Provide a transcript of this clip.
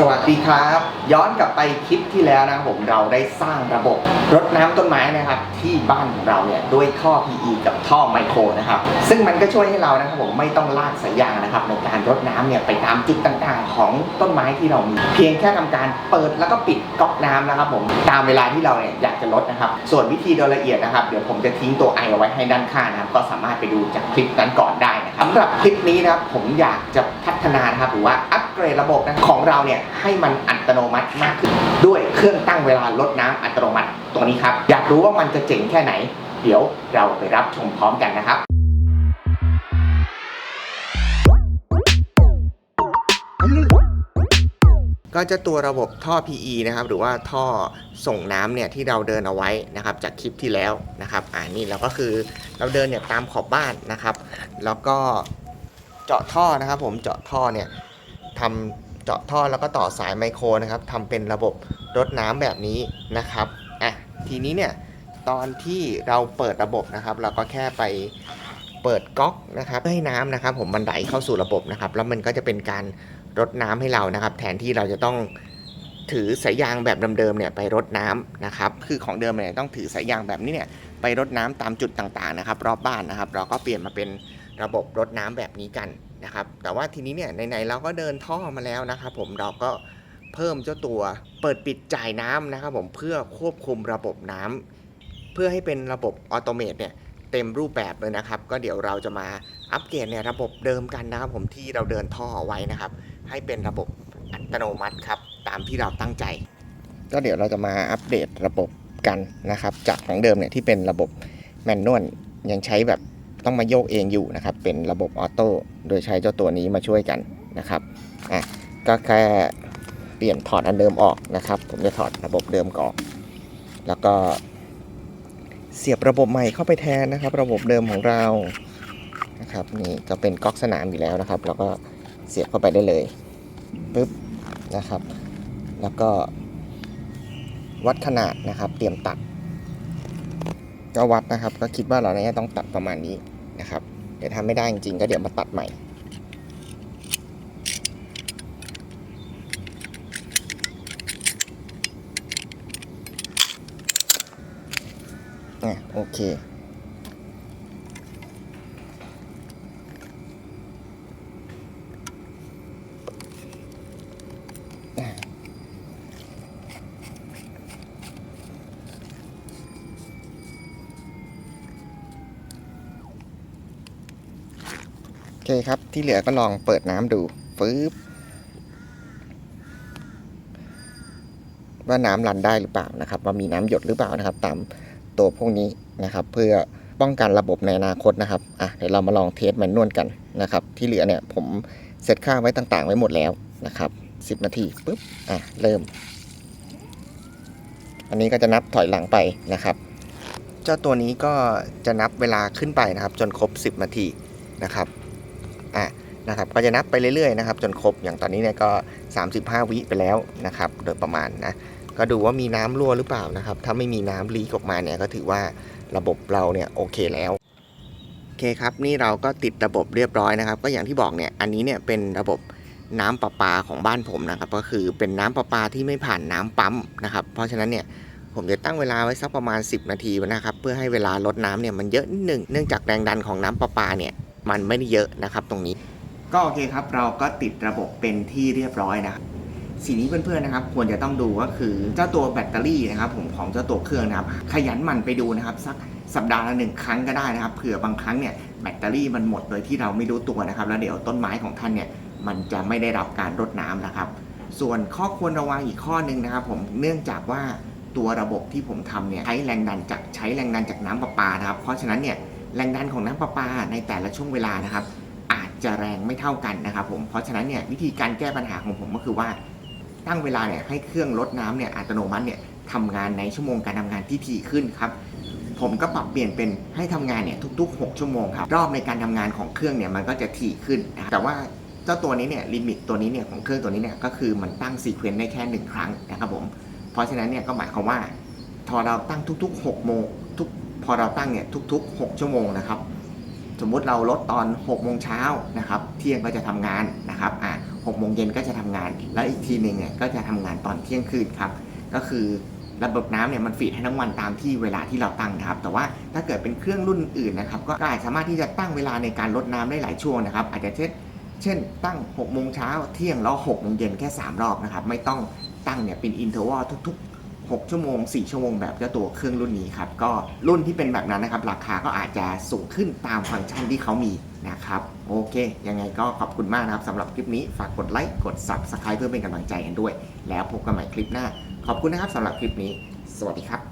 สวัสดีครับ ย้อนกลับไปคลิปที่แล้วนะครับผมเราได้สร้างระบบรดน้ำต้นไม้นะครับ ที่บ้านของเราเนี่ยด้วยท่อ PE กับท่อไมโครนะครับ ซึ่งมันก็ช่วยให้เรานะครับผมไม่ต้องลากสายยางนะครับ ในการรดน้ำเนี่ยไปตามจุดต่างๆ ของต้นไม้ที่เรามีเพียงแค่ทำการเปิดแล้วก็ปิดก๊อกน้ำนะครับ ผมตามเวลาที่เราเนี่ยอยากจะลดนะครับ ส่วนวิธีโดยละเอียดนะครับเดี๋ยวผมจะทิ้งตัวไอเอาไว้ให้ด้านข้างนะครับ ก็สามารถไปดูจากคลิปนั้นก่อนได้นะครับสำหรับคลิปนี้นะครับผมอยากจะพัฒนานะครับหรือว่าอัป เกรดระบบนะของเราเนี่ยให้มันอัตโนมัติมากขึ้น ด้วยเครื่องตั้งเวลาลดน้ำอัตโนมัติตัวนี้ครับ อยากรู้ว่ามันจะเจ๋งแค่ไหน เดี๋ยวเราไปรับชมพร้อมกันนะครับก็จะตัวระบบท่อ PE นะครับ หรือว่าท่อส่งน้ำเนี่ยที่เราเดินเอาไว้นะครับ จากคลิปที่แล้วนะครับอ่านี่เราก็คือเราเดินเนี่ยตามขอบบ้านนะครับ แล้วก็เจาะท่อนะครับ ผมเจาะท่อเนี่ย ทำเจาะท่อแล้วก็ต่อสายไมโครนะครับทำเป็นระบบรดน้ำแบบนี้นะครับอะทีนี้เนี่ยตอนที่เราเปิดระบบนะครับ เราก็แค่ไปเปิดก๊อกนะครับให้น้ำนะครับ ผมมันไหลเข้าสู่ระบบนะครับ แล้วมันก็จะเป็นการรดน้ำให้เรานะครับ แทนที่เราจะต้องถือสายยางแบบเดิมๆเนี่ยไปรดน้ำนะครับ คือของเดิมเนี่ยต้องถือสายยางแบบนี้เนี่ยไปรดน้ำตามจุดต่างๆนะครับ รอบบ้านนะครับ เราก็เปลี่ยนมาเป็นระบบรดน้ำแบบนี้กัน นะครับแต่ว่าทีนี้เนี่ยไหนๆเราก็เดินท่อมาแล้วนะครับผมเราก็เพิ่มเจ้าตัวเปิดปิดจ่ายน้ำนะครับผมเพื่อควบคุมระบบน้ำเพื่อให้เป็นระบบออโตเมตเนี่ยเต็มรูปแบบเลยนะครับ ก็เดี๋ยวเราจะมาอัปเกรดในระบบเดิมกันนะครับ ผมที่เราเดินท่อไว้นะครับ ให้เป็นระบบอัตโนมัติครับตามที่เราตั้งใจ ก็เดี๋ยวเราจะมาอัปเดตระบบกันนะครับ จากของเดิมเนี่ยที่เป็นระบบแมนนวลยังใช้แบบ ต้องมาโยกเองอยู่นะครับ เป็นระบบออโต้โดยใช้เจ้าตัวนี้มาช่วยกันนะครับอะก็แค่เปลี่ยนถอดอันเดิมออกนะครับ ผมจะถอดระบบเดิมก่อนแล้วก็เสียบระบบใหม่เข้าไปแทนนะครับ ระบบเดิมของเรานะครับนี่ก็เป็นก๊อกสนามอยู่แล้วนะครับ แล้วก็เสียบเข้าไปได้เลยปึ๊บนะครับ แล้วก็วัดขนาดนะครับ เตรียมตัดก็วัดนะครับ ก็คิดว่าเราเนี่ยต้องตัดประมาณนี้ นะครับ เดี๋ยวถ้าไม่ได้จริงๆก็เดี๋ยวมาตัดใหม่โอเค เคครับ ที่เหลือก็ลองเปิดน้ำดูฟืบว่าน้ำรันได้หรือเปล่านะครับ ว่ามีน้ำหยดหรือเปล่านะครับ ตามตัวพวกนี้นะครับ เพื่อป้องกันระบบในอนาคตนะครับอะเดี๋ยวเรามาลองเทสแมนนวลกันนะครับ ที่เหลือเนี่ยผมเซตค่าไว้ต่างๆ ไว้หมดแล้วนะครับ10 นาทีปุ๊บอะเริ่ม อันนี้ก็จะนับถอยหลังไปนะครับ เจ้าตัวนี้ก็จะนับเวลาขึ้นไปนะครับ จนครบ 10 นาทีนะครับ อะนะครับก็จะนับไปเรื่อยๆนะครับจนครบอย่างตอนนี้เนี่ยก็ 35 วิไปแล้วนะครับโดยประมาณนะก็ดูว่ามีน้ำรั่วหรือเปล่านะครับถ้าไม่มีน้ำลีกออกมาเนี่ยก็ถือว่าระบบเราเนี่ยโอเคแล้วโอเคครับนี่เราก็ติดระบบเรียบร้อยนะครับ ก็อย่างที่บอกเนี่ยอันนี้เนี่ยเป็นระบบน้ำประปาของบ้านผมนะครับ ก็คือเป็นน้ำประปาที่ไม่ผ่านน้ำปั๊มนะครับ เพราะฉะนั้นเนี่ยผมจะตั้งเวลาไว้สักประมาณ 10 นาทีนะครับ เพื่อให้เวลาลดน้ำเนี่ยมันเยอะนิดหนึ่งเนื่องจากแรงดันของน้ำประปาเนี่ย มันไม่ได้เยอะนะครับตรงนี้ ก็โอเคครับเราก็ติดระบบเป็นที่เรียบร้อยนะครับสิ่งนี้เพื่อนๆนะครับ ควรจะต้องดูก็คือเจ้าตัวแบตเตอรี่นะครับ ผมของเจ้าตัวเครื่องนะครับ ขยันหมั่นไปดูนะครับสักสัปดาห์ละหนึ่งครั้งก็ได้นะครับเผื่อบางครั้งเนี่ยแบตเตอรี่มันหมดโดยที่เราไม่รู้ตัวนะครับ แล้วเดี๋ยวต้นไม้ของท่านเนี่ยมันจะไม่ได้รับการรดน้ำนะครับ ส่วนข้อควรระวังอีกข้อหนึ่งนะครับ ผมเนื่องจากว่าตัวระบบที่ผมทำเนี่ยใช้แรงดันจากใช้แรงดันจากน้ำประปานะครับ เพราะฉะนั้นเนี่ย แรงดันของน้ำประปาในแต่ละช่วงเวลานะครับ อาจจะแรงไม่เท่ากันนะครับผมเพราะฉะนั้นเนี่ยวิธีการแก้ปัญหาของผมก็คือว่า ตั้งเวลาเนี่ยให้เครื่องลดน้ำเนี่ยอัตโนมัติเนี่ยทำงานในชั่วโมงการทำงานที่ถี่ขึ้นครับผมก็ปรับเปลี่ยนเป็นให้ทำงานเนี่ยทุก ๆ 6 ชั่วโมงครับรอบในการทำงานของเครื่องเนี่ยมันก็จะถี่ขึ้นนะครับแต่ว่าเจ้าตัวนี้เนี่ยลิมิตตัวนี้เนี่ยของเครื่องตัวนี้เนี่ยก็คือมันตั้งซีเควนต์ได้แค่ 1 ครั้งนะครับผมเพราะฉะนั้นเนี่ยก็หมายความว่าพอเราตั้งทุก ๆ 6 โมงทุก พอเราตั้งเนี่ยทุกๆ 6 ชั่วโมงนะครับ สมมุติเราลดตอน6โมงเช้านะครับ เที่ยงก็จะทำงานนะครับอ่า6โมงเย็นก็จะทำงาน แล้วอีกทีหนึ่งเนี่ยก็จะทำงานตอนเที่ยงคืนครับ ก็คือระบบน้ำเนี่ยมันฟีดให้ทั้งวันตามที่เวลาที่เราตั้งนะครับ แต่ว่าถ้าเกิดเป็นเครื่องรุ่นอื่นนะครับ ก็อาจสามารถที่จะตั้งเวลาในการลดน้ำได้หลายช่วงนะครับ อาจจะเช่น เช่น ตั้ง6โมงเช้าเที่ยงแล้ว6โมงเย็นแค่ 3 รอบนะครับ ไม่ต้องตั้งเนี่ยเป็นอินเทอร์วลทุกๆ 6 ชั่วโมง 4 ชั่วโมงแบบเจ้าตัวเครื่องรุ่นนี้ครับ ก็รุ่นที่เป็นแบบนั้นนะครับ ราคาก็อาจจะสูงขึ้นตามฟังก์ชันที่เขามีนะครับ โอเค ยังไงก็ขอบคุณมากนะครับสำหรับคลิปนี้ฝากกดไลค์ กด Subscribe เพื่อเป็นกำลังใจกันด้วย แล้วพบกันใหม่คลิปหน้า ขอบคุณนะครับสำหรับคลิปนี้ สวัสดีครับ